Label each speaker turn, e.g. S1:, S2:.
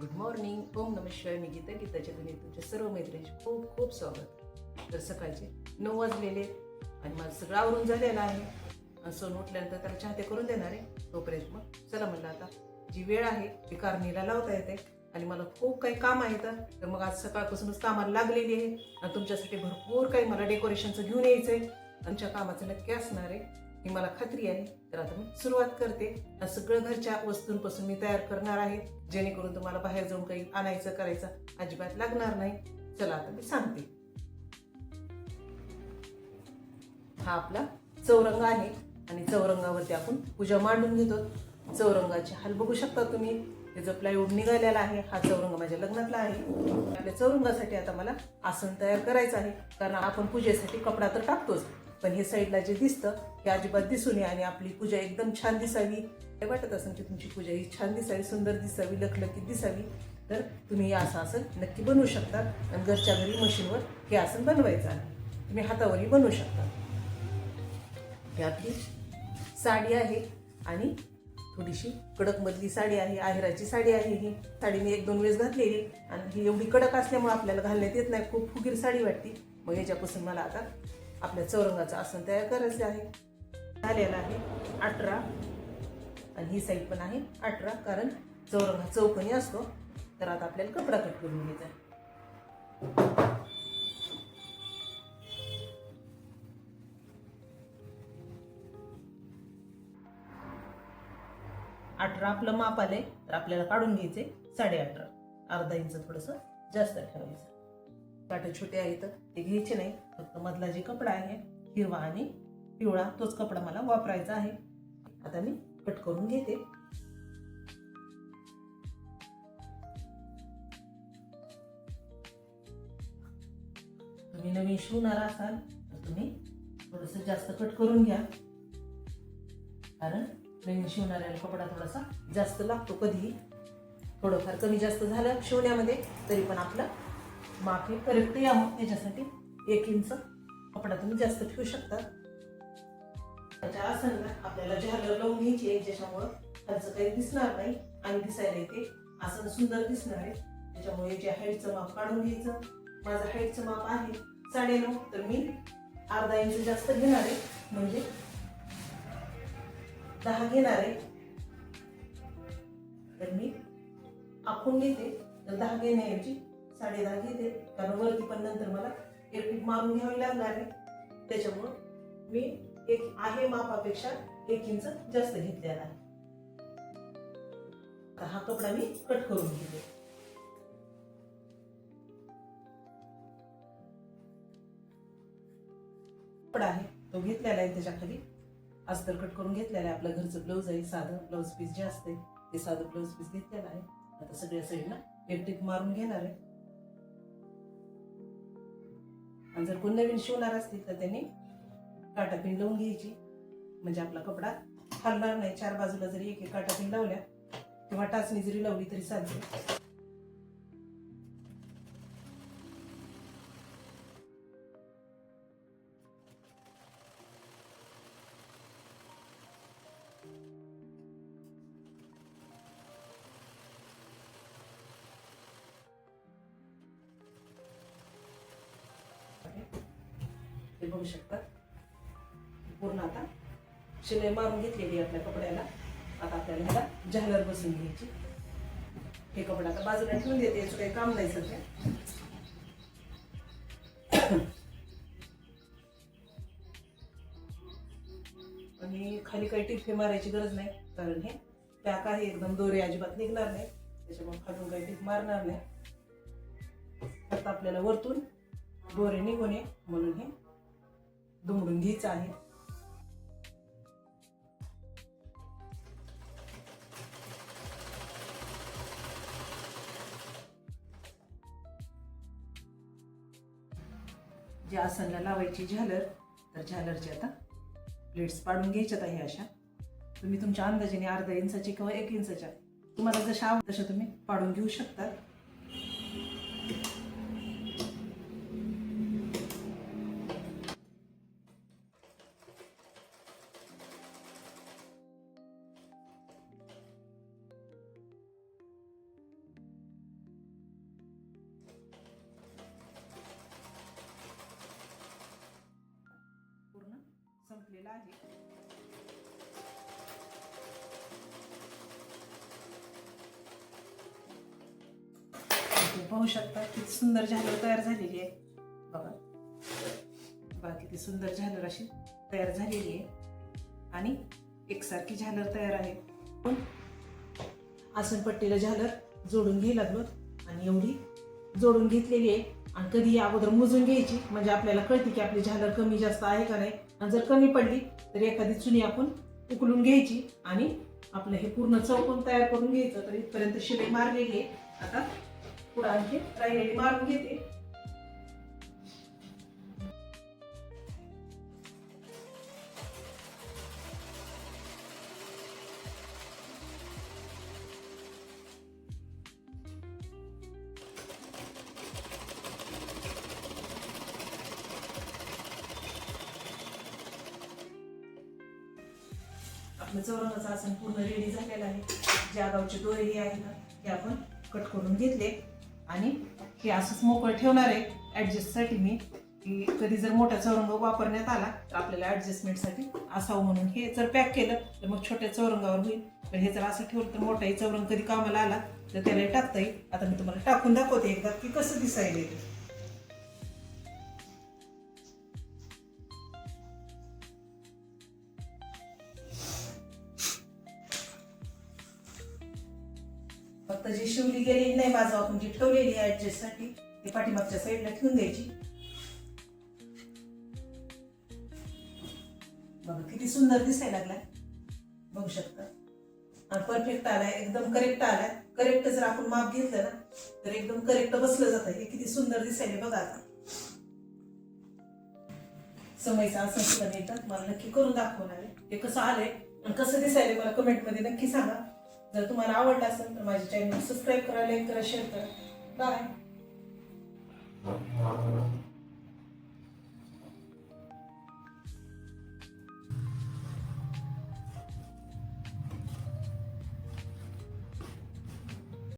S1: Good morning ओम नम शिवाय. मी गीता गीताच्या घरी तुमच्या सर्व मैत्रिणींचे खूप खूप स्वागत. तर सकाळचे नऊ वाजलेले आणि माझं सगळं आवरून झालेलं आहे. आणि सोन उठल्यानंतर त्याला चाहते करून देणार आहे. तोपर्यंत मग चला म्हणलं आता जी वेळ आहे ती कारणीला लावता येते. आणि मला खूप काही काम आहे तर मग आज सकाळपासूनच कामाला लागलेली आहे. आणि तुमच्यासाठी भरपूर काही मला डेकोरेशनचं घेऊन यायचं आहे आमच्या कामाचं नक्की असणार आहे. ही मला खात्री आहे तर आता मी सुरुवात करते. सगळं घरच्या वस्तूंपासून मी तयार करणार आहे जेणेकरून तुम्हाला बाहेर जाऊन काही आणायचं करायचं अजिबात लागणार नाही. चला आता मी सांगते. हा आपला चौरंग आहे आणि चौरंगावरती आपण पूजा मांडून घेतो. चौरंगाचे हाल बघू शकता तुम्ही. त्याचं प्लायवूड निघालेला आहे. हा चौरंग माझ्या लग्नातला आहे. आपल्या चौरंगासाठी आता मला आसन तयार करायचं आहे. कारण आपण पूजेसाठी कपडा तर टाकतोच. पण हे साईडला जे दिसतं की अजिबात दिसून नये आणि आपली पूजा एकदम छान दिसावी. हे वाटत असेल की तुमची पूजा ही छान दिसावी सुंदर दिसावी लखलखीत दिसावी? तर तुम्ही हे असं आसन नक्की बनवू शकता. आणि घरच्या घरी मशीनवर हे आसन बनवायचं आहे. तुम्ही हातावरही बनवू शकता. ही आपली साडी आहे आणि थोडीशी कडकमधली साडी आहे आहेराची साडी आहे ही. साडी मी एक दोन वेळेस घातलेली आणि ही एवढी कडक असल्यामुळे आपल्याला घालण्यात येत नाही. खूप फुगीर साडी वाटते. मग याच्यापासून मला आता आपल्या चौरंगाचं आसन तयार करायचं आहे. झालेला आहे. अठरा. आणि ही साईड पण आहे. अठरा कारण चौरंगा चौकणी असतो. तर आता आपल्याला कपडा कट करून घ्यायचा आहे. अठरा आपलं माप आलंय. तर आपल्याला काढून घ्यायचे साडे अठरा अर्धा इंच थोडंसं जास्त ठेवायचं. काटे छोटे आहेत. ते घ्यायचे नाही. फक्त मधला जे कपडा आहे हिरवा आणि पिवळा तोच कपडा मला वापरायचा आहे. आता मी कट करून घेते. तुम्ही नवीन शिवणारा असाल तर तुम्ही थोडस जास्त कट करून घ्या. कारण नवीन शिवणाऱ्याला कपडा थोडासा जास्त लागतो कधीही. थोडंफार कमी जास्त झालं शिवण्यामध्ये तरी पण आपलं माफी करेक्ट यावं त्याच्यासाठी एक इंच कपडा तुम्ही जास्त ठेवू शकता. त्याच्या आसनला आपल्याला झालर लावून घ्यायची आहे ज्याच्यामुळं खालचं काही दिसणार नाही आणि दिसायला येते. आसन सुंदर दिसणार आहे. त्याच्यामुळे जे हाईटचं माप काढून घ्यायचं. माझं हाईटचं माप आहे साडेनऊ तर मी अर्धा इंच जास्त घेणार आहे. म्हणजे दहा घेणार आहे. तर मी आखून घेते. तर दहा घेण्याऐवजी साडे दहा घेते. कारण वरती पण नंतर मला एक मारून घ्यावी लागणार आहे. त्याच्यामुळं मी एक आहे मापापेक्षा एक इंच जास्त घेतलेला आहे. आता हा कपडा मी कट करून घेते. कपडा आहे तो घेतलेला आहे त्याच्याखाली अस्तर कट करून घेतलेलं आहे. आपलं घरचं ब्लाऊज आहे साधं ब्लाऊज पीस जे असते ते साधं ब्लाऊज पीस घेतलेलं आहे. आता सगळ्या साईडला एक टिप मारून घेणार आहे. आणि जर कोण नवीन शिवणार असतील तर त्यांनी काटापिन लावून घ्यायची. म्हणजे आपला कपडा हलणार नाही. चार बाजूला जरी एक एक काटापिन लावल्या किंवा टाचणी जरी लावली तरी चालते. हे बघू शकता. पूर्ण आता. शिलाई मारून घेतलेली आहे आपल्या कपड्याला. आता आपल्याला ह्याला झालर बसून घ्यायची. हे कपडा आता बाजूला ठेवून देते याचं काही काम नाही सध्या. आणि खाली काही टिपे मारायची गरज नाही कारण हे पॅक आहे एकदम दोरे अजिबात निघणार नाही. त्याच्यामुळे खालून काही टिप मारणार नाही. फक्त आपल्याला वरतून दोरे निघून म्हणून हे दुमडून घ्यायचं आहे. जे आसनला लावायची झालर तर झालरची आता प्लेट्स पाडून घ्यायच्यात आहे अशा. तुम्ही तुमच्या अंदाजाने अर्धा इंचाची किंवा एक इंचाच्या तुम्हाला जशा आवड तशा तुम्ही पाडून घेऊ शकता. संपलेला आहे. पाहू शकता किती सुंदर झालर तयार झालेली आहे. बघा. बघा किती सुंदर झालर अशी तयार झालेली आहे. आणि एकसारखी झालर तयार आहे. पण आसनपट्टीला झालर जोडून घ्यायला लागलो आणि एवढी जोडून घेतलेली आहे. आणि कधी अगोदर मोजून घ्यायची म्हणजे आपल्याला कळते की आपली झालर कमी जास्त आहे का नाही. आणि जर कमी पडली तर एखादी चुनी आपण उकलून घ्यायची आणि आपलं हे पूर्ण चौकोन तयार करून घ्यायचं. तर इथपर्यंत शिलाई मारलेली आहे आता पुढं आणखी राहिलेली मारून घेते. आपलं चौरंगाचं आसन पूर्ण रेडी झालेलं आहे. ज्या गावचे दोरे हे आहेत ना ते आपण कट करून घेतले. आणि हे असंच मोकळं ठेवणार आहे. ॲडजस्टसाठी मी की कधी जर मोठा चौरंग वापरण्यात आला तर आपल्याला ॲडजस्टमेंटसाठी असावं म्हणून हे जर पॅक केलं तर मग छोट्या चौरंगावर होईल. पण हे जर असं ठेवलं तर मोठाही चौरंग कधी कामाला आला तर त्याला टाकता येईल. आता मी तुम्हाला टाकून दाखवते एकदा की कसं दिसायला बाजू आपण जी ठेवलेली आहे ऍडजस्टसाठी ती पाठीमागच्या साईडला ठेवून द्यायची. बघा किती सुंदर दिसायला लागलाय. बघू शकता. आणि परफेक्ट आलाय एकदम करेक्ट आलाय. करेक्ट जर आपण माप घेतलं ना तर एकदम करेक्ट बसलं जातं. हे किती सुंदर दिसायला बघा आता. समयचा असं सुद्धा नाही तर मला नक्की करून दाखवणार आहे. हे कसं आलंय आणि कसं दिसायला मला कमेंटमध्ये नक्की सांगा. जर तुम्हाला आवडलं असेल तर माझे चॅनल सबस्क्राईब करा लाईक करा शेअर करा. बाय